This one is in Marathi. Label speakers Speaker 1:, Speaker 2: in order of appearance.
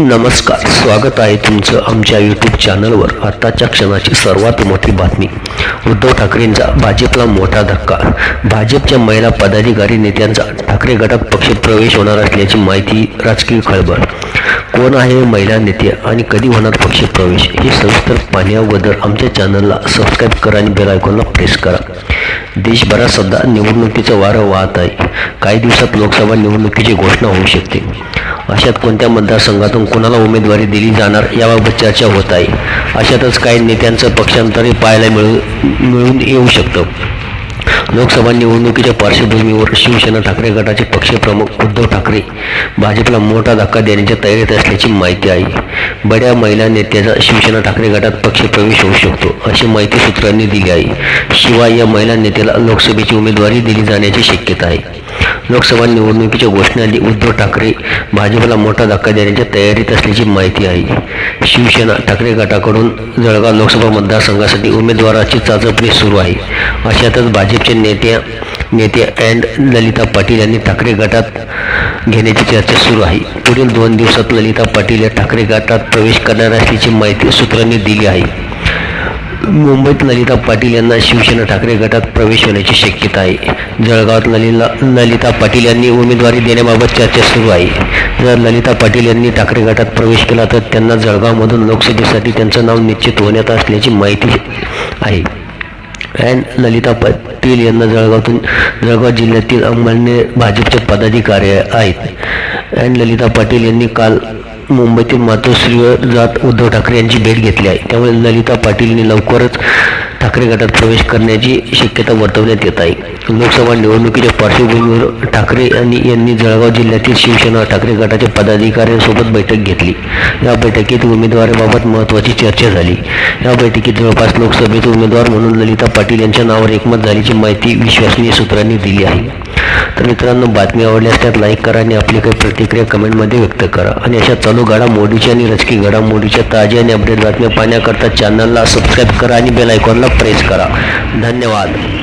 Speaker 1: नमस्कार. स्वागत आहे तुमचं आमच्या यूट्यूब चॅनलवर आताच्या क्षणाची सर्वात मोठी बातमी. उद्धव ठाकरेंचा भाजपला मोठा धक्का. भाजपच्या महिला पदाधिकारी नेत्यांचा ठाकरे गटात पक्षप्रवेश होणार असल्याची माहिती राजकीय खळबळ. कोण आहे महिला नेते आणि कधी होणार पक्ष प्रवेश? हे सविस्तर पाहण्याबद्दल आमच्या चॅनलला सबस्क्राईब करा आणि बेल आयकॉनला प्रेस करा. देशभरात सध्या निवडणुकीचं वारं वाहत आहे. काही दिवसात लोकसभा निवडणुकीची घोषणा होऊ शकते. अशात कोणत्या मतदारसंघातून कोणाला उमेदवारी दिली जाणार याबाबत चर्चा होत आहे. अशातच काही नेत्यांचं पक्षांतरही पाहायला मिळू मिळून येऊ शकतं. लोकसभा निवडणुकीच्या पार्श्वभूमीवर शिवसेना ठाकरे गटाचे पक्षप्रमुख उद्धव ठाकरे भाजपला मोठा धक्का देण्याच्या तयारीत असल्याची माहिती आहे. बड्या महिला नेत्याचा शिवसेना ठाकरे गटात पक्षप्रवेश होऊ शकतो अशी माहिती सूत्रांनी दिली आहे. शिवाय या महिला नेत्याला लोकसभेची उमेदवारी दिली जाण्याची शक्यता आहे. लोकसभा निवडणुकीच्या घोषणेआधी उद्धव ठाकरे भाजपला मोठा धक्का देण्याच्या तयारीत असल्याची माहिती आहे. शिवसेना ठाकरे गटाकडून जळगाव लोकसभा मतदारसंघासाठी उमेदवाराची चाचपणी सुरू आहे. अशातच भाजपचे नेते नेते अँड ललिता पाटील यांनी ठाकरे गटात घेण्याची चर्चा सुरू आहे. पुढील दोन दिवसात ललिता पाटील या ठाकरे गटात प्रवेश करणार असल्याची माहिती सूत्रांनी दिली आहे. मुंबईत ललिता पाटील यांना शिवसेना ठाकरे गटात प्रवेश होण्याची शक्यता आहे. जळगावात ललिला ललिता पाटील यांनी उमेदवारी देण्याबाबत चर्चा सुरू आहे. जर ललिता पाटील यांनी ठाकरे गटात प्रवेश केला तर त्यांना जळगावमधून लोकसभेसाठी त्यांचं नाव निश्चित होण्यात असल्याची माहिती आहे. अँड ललिता पाटील यांना जळगावातून जळगाव जिल्ह्यातील अंमलने भाजपचे पदाधिकारी आहेत. अँड ललिता पाटील यांनी काल मुंबईतील मातोश्रीवर जात उद्धव ठाकरे यांची भेट घेतली आहे. त्यामुळे ललिता पाटीलने लवकरच ठाकरे गटात प्रवेश करण्याची शक्यता वर्तवण्यात येत आहे. लोकसभा निवडणुकीच्या पार्श्वभूमीवर ठाकरे यांनी यांनी जळगाव जिल्ह्यातील शिवसेना ठाकरे गटाच्या पदाधिकाऱ्यांसोबत बैठक घेतली. या बैठकीत उमेदवाराबाबत महत्त्वाची चर्चा झाली. या बैठकीत जवळपास लोकसभेचे उमेदवार म्हणून ललिता पाटील यांच्या नावावर एकमत झाल्याची माहिती विश्वसनीय सूत्रांनी दिली आहे. तर मित्रांनो बातमी आवडल्यास त्यात लाईक करा आणि आपली काही प्रतिक्रिया कमेंटमध्ये व्यक्त करा. आणि अशा चालू घडामोडीच्या आणि रचकी घडामोडीच्या ताज्या आणि अपडेट बातम्या पाहण्याकरता चॅनलला सबस्क्राईब करा आणि बेल आयकॉनला प्रेस करा. धन्यवाद.